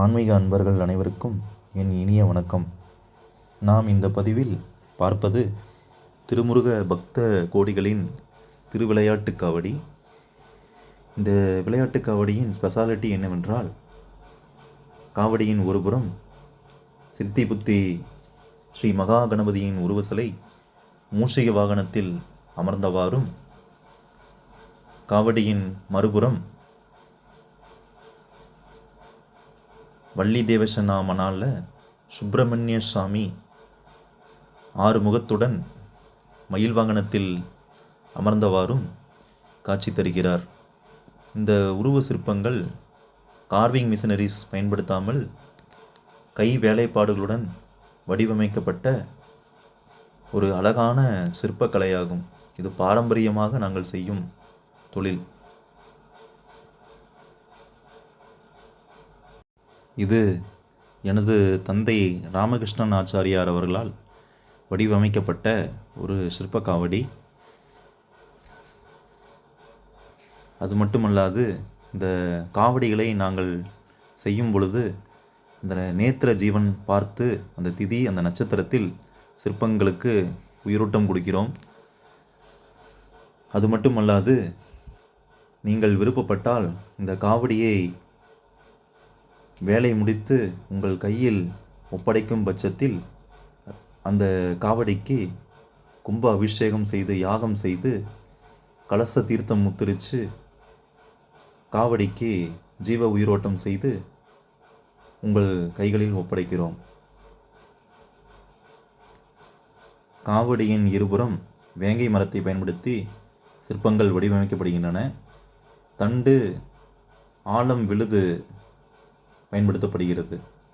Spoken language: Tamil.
ஆன்மீக அன்பர்கள் அனைவருக்கும் என் இனிய வணக்கம். நாம் இந்த பதிவில் பார்ப்பது திருமுருக பக்த கோடிகளின் திருவிளையாட்டு காவடி. இந்த விளையாட்டு காவடியின் ஸ்பெஷாலிட்டி என்னவென்றால் காவடியின் ஒருபுறம் சித்தி புத்தி ஸ்ரீ மகா கணபதியின் உருவசிலை மூஷிக வாகனத்தில் அமர்ந்தவாறும் காவடியின் மறுபுறம் வள்ளி தேவசனாமனால சுப்பிரமணிய சாமி ஆறு முகத்துடன் மயில் வாகனத்தில் அமர்ந்தவாறும் காட்சி தருகிறார். இந்த உருவ சிற்பங்கள் கார்விங் மிஷனரிஸ் பயன்படுத்தாமல் கை வேலைப்பாடுகளுடன் வடிவமைக்கப்பட்ட ஒரு அழகான சிற்பக்கலையாகும். இது பாரம்பரியமாக நாங்கள் செய்யும் தொழில். இது எனது தந்தை ராமகிருஷ்ணன் ஆச்சாரியார் அவர்களால் வடிவமைக்கப்பட்ட ஒரு சிற்பக்காவடி. அது மட்டுமல்லாது இந்த காவடிகளை நாங்கள் செய்யும் பொழுது அந்த நேத்திர ஜீவன் பார்த்து அந்த திதி அந்த நட்சத்திரத்தில் சிற்பங்களுக்கு உயிரோட்டம் கொடுக்கிறோம். அது மட்டுமல்லாது நீங்கள் விருப்பப்பட்டால் இந்த காவடியை வேலை முடித்து உங்கள் கையில் ஒப்படைக்கும் பட்சத்தில் அந்த காவடிக்கு கும்ப அபிஷேகம் செய்து யாகம் செய்து கலச தீர்த்தம் முத்திரிச்சு காவடிக்கு ஜீவ உயிரோட்டம் செய்து உங்கள் கைகளில் ஒப்படைக்கிறோம். காவடியின் இருபுறம் வேங்கை மரத்தை பயன்படுத்தி சிற்பங்கள் வடிவமைக்கப்படுகின்றன. தண்டு ஆழம் விழுது பயன்படுத்தப்படுகிறது.